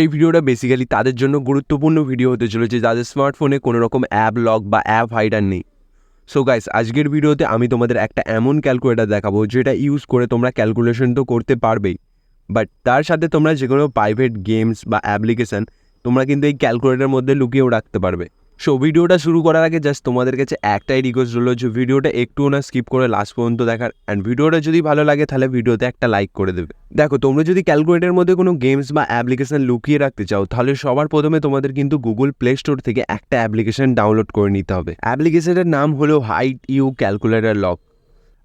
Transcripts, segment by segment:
এই ভিডিওটা বেসিক্যালি তাদের জন্য গুরুত্বপূর্ণ ভিডিও হতে চলেছে যাদের স্মার্টফোনে কোনো রকম অ্যাপ লক বা অ্যাপ হাইডার নেই। সো গাইস আজকের ভিডিওতে আমি তোমাদের একটা এমন ক্যালকুলেটার দেখাবো যেটা ইউজ করে তোমরা ক্যালকুলেশন তো করতে পারবেই। বাট তার সাথে তোমরা যে কোনো প্রাইভেট গেমস বা অ্যাপ্লিকেশান তোমরা কিন্তু এই ক্যালকুলেটারের মধ্যে লুকিয়েও রাখতে পারবে। সো ভিডিওটা শুরু করার আগে জাস্ট তোমাদের কাছে একটাই রিকোয়েস্ট রইল যে ভিডিওটা একটুও না স্কিপ করে লাস্ট পর্যন্ত দেখার। অ্যান্ড ভিডিওটা যদি ভালো লাগে, তাহলে ভিডিওতে একটা লাইক করে দেবে। দেখো, তোমরা যদি ক্যালকুলেটারের মধ্যে কোনো গেমস বা অ্যাপ্লিকেশন লুকিয়ে রাখতে চাও, তাহলে সবার প্রথমে তোমাদের কিন্তু গুগল প্লে স্টোর থেকে একটা অ্যাপ্লিকেশন ডাউনলোড করে নিতে হবে। অ্যাপ্লিকেশনের নাম হলো হাইট ইউ ক্যালকুলেটার লক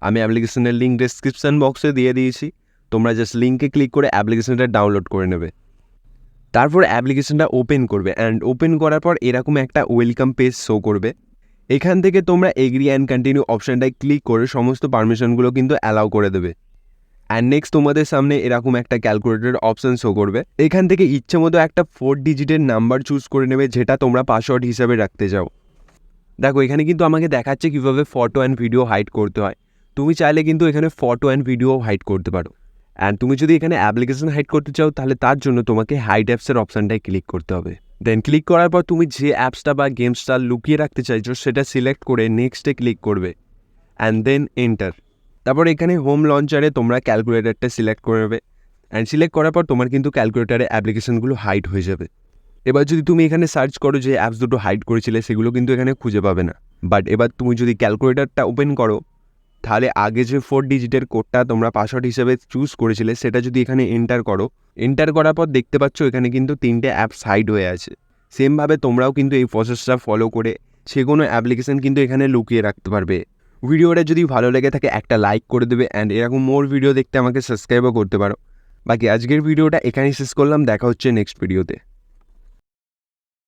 আমি অ্যাপ্লিকেশনের লিঙ্ক ডেসক্রিপশন বক্সে দিয়ে দিয়েছি। তোমরা জাস্ট লিঙ্কে ক্লিক করে অ্যাপ্লিকেশনটা ডাউনলোড করে নেবে। তারপর অ্যাপ্লিকেশনটা ওপেন করবে অ্যান্ড ওপেন করার পর এরকম একটা ওয়েলকাম পেজ শো করবে। এখান থেকে তোমরা এগ্রি অ্যান্ড কন্টিনিউ অপশানটায় ক্লিক করে সমস্ত পারমিশনগুলো কিন্তু অ্যালাউ করে দেবে। অ্যান্ড নেক্সট তোমাদের সামনে এরকম একটা ক্যালকুলেটর অপশান শো করবে। এখান থেকে ইচ্ছে মতো একটা ফোর ডিজিটের নাম্বার চুজ করে নেবে যেটা তোমরা পাসওয়ার্ড হিসাবে রাখতে চাও। দেখো, এখানে কিন্তু আমাকে দেখাচ্ছে কীভাবে ফটো অ্যান্ড ভিডিও হাইড করতে হয়। তুমি চাইলে কিন্তু এখানে ফটো অ্যান্ড ভিডিও হাইড করতে পারো। অ্যান্ড তুমি যদি এখানে অ্যাপ্লিকেশন হাইড করতে চাও, তাহলে তার জন্য তোমাকে হাইড অ্যাপসের অপশানটায় ক্লিক করতে হবে। দেন ক্লিক করার পর তুমি যে অ্যাপসটা বা গেমসটা লুকিয়ে রাখতে চাইছো, সেটা সিলেক্ট করে নেক্সটে ক্লিক করবে। অ্যান্ড দেন এন্টার তারপর এখানে হোম লঞ্চারে তোমরা ক্যালকুলেটারটা সিলেক্ট করে নেবে। অ্যান্ড সিলেক্ট করার পর তোমার কিন্তু ক্যালকুলেটারে অ্যাপ্লিকেশনগুলো হাইড হয়ে যাবে। এবার যদি তুমি এখানে সার্চ করো যে অ্যাপস দুটো হাইড করেছিলে, সেগুলো কিন্তু এখানে খুঁজে পাবে না। বাট এবার তুমি যদি ক্যালকুলেটারটা ওপেন করো তাহলে আগে যে ফোর ডিজিটের কোডটা তোমরা পাসওয়ার্ড হিসেবে চুজ করেছিলে, সেটা যদি এখানে এন্টার করো এন্টার করার পর দেখতে পাচ্ছ এখানে কিন্তু তিনটে অ্যাপস হাইড হয়ে আছে। সেমভাবে তোমরাও কিন্তু এই প্রসেসটা ফলো করে সে কোনো অ্যাপ্লিকেশন কিন্তু এখানে লুকিয়ে রাখতে পারবে। ভিডিওটা যদি ভালো লেগে থাকে, একটা লাইক করে দেবে অ্যান্ড এরকম মোর ভিডিও দেখতে আমাকে সাবস্ক্রাইবও করতে পারো। বাকি আজকের ভিডিওটা এখানেই শেষ করলাম, দেখা হচ্ছে নেক্সট ভিডিওতে